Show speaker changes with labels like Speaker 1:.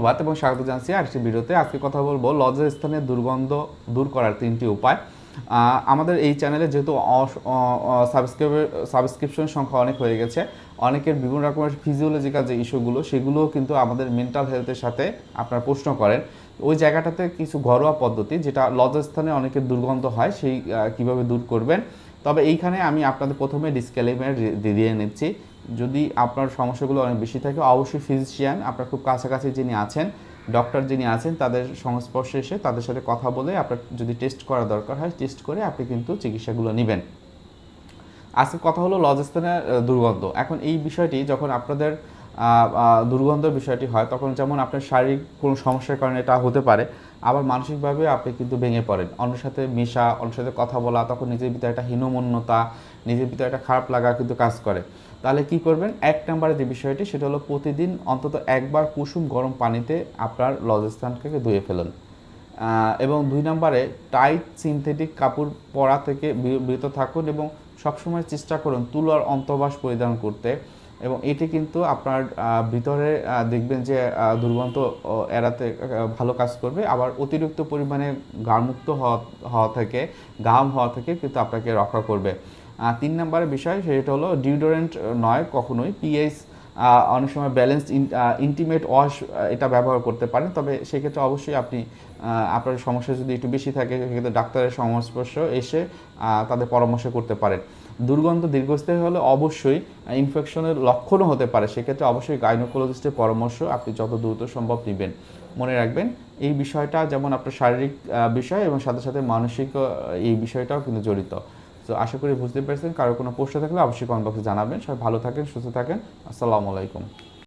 Speaker 1: ধন্যবাদ এবং স্বাগত জানাচ্ছি আরেকটি ভিডিওতে। আজকে কথা বলব লজ্জার স্থানে দুর্গন্ধ দূর করার তিনটি উপায়। আমাদের এই চ্যানেলে যেহেতু সাবস্ক্রাইবার সাবস্ক্রিপশন সংখ্যা অনেক হয়ে গেছে, অনেকের বিভিন্ন রকমের ফিজিওলজিক্যাল যে ইস্যুগুলো সেগুলোও কিন্তু আমাদের মেন্টাল হেলথের সাথে আপনারা প্রশ্ন করেন। ওই জায়গাটাতে কিছু ঘরোয়া পদ্ধতি যেটা লজ্জাস্থানে অনেকের দুর্গন্ধ হয়, সেই কীভাবে দূর করবেন? তবে এইখানে আমি আপনাদের প্রথমে ডিসক্লেমার দিয়ে নিচ্ছি। যদি আপনার সমস্যাগুলো অনেক বেশি থাকে অবশ্যই ফিজিশিয়ান আপনার খুব কাছাকাছি যিনি আছেন ডক্টর যিনি আছেন তাদের সংস্পর্শে এসে তাদের সাথে কথা বলে আপনার যদি টেস্ট করা দরকার হয় টেস্ট করে আপনি কিন্তু চিকিৎসাগুলো নেবেন। আজকে কথা হলো লজস্থানের দুর্গন্ধ। এখন এই বিষয়টি যখন আপনাদের আহ, বিষয়টি হয় তখন যেমন আপনার শারীরিক কোনো সমস্যার কারণে এটা হতে পারে আবার মানসিকভাবে আপনি কিন্তু ভেঙে পড়েন। অন্যের সাথে মেশা অন্যের সাথে কথা বলা তখন নিজের ভিতরে একটা হীনমন্যতা নিজের ভিতরে একটা খারাপ লাগা কিন্তু কাজ করে। তাহলে কি করবেন? এক নম্বরে যে বিষয়টি, সেটা হলো প্রতিদিন অন্তত একবার কুসুম গরম পানিতে আপনার লজস্থানকে ধুয়ে ফেলুন। এবং দুই নম্বরে টাইট সিনথেটিক কাপড় পরা থেকে বিরত থাকুন এবং সবসময় চেষ্টা করুন তুলার অন্তর্বাস পরিধান করতে। এবং এটি কিন্তু আপনার ভিতরে দেখবেন যে দুর্গন্ধ এড়াতে ভালো কাজ করবে। আবার অতিরিক্ত পরিমাণে ঘামুক্ত হওয়া হওয়া থেকে, ঘাম হওয়া থেকে কিন্তু আপনাকে রক্ষা করবে। আহ, তিন নম্বরের বিষয় সেটা হলো ডিউডোরেন্ট নয় কখনোই। পিএইচ অনেক সময় ব্যালেন্সড ইন্টিমেট ওয়াশ এটা ব্যবহার করতে পারেন। তবে সেক্ষেত্রে অবশ্যই আপনি আপনার সমস্যা যদি একটু বেশি থাকে সেক্ষেত্রে ডাক্তারের সংস্পর্শ এসে তাদের পরামর্শ করতে পারেন। দুর্গন্ধ দীর্ঘস্থায়ী হলে অবশ্যই ইনফেকশনের লক্ষণও হতে পারে। সেক্ষেত্রে অবশ্যই গাইনোকোলজিস্টের পরামর্শ আপনি যত দ্রুত সম্ভব নেবেন। মনে রাখবেন এই বিষয়টা যেমন আপনার শারীরিক বিষয় এবং সাথে সাথে মানসিক এই বিষয়টাও কিন্তু জড়িত। তো আশা করি বুঝতে পেরেছেন। কারও কোনো প্রশ্ন থাকলে অবশ্যই কমেন্ট বক্সে জানাবেন। সবাই ভালো থাকেন, সুস্থ থাকেন। আসসালামু আলাইকুম।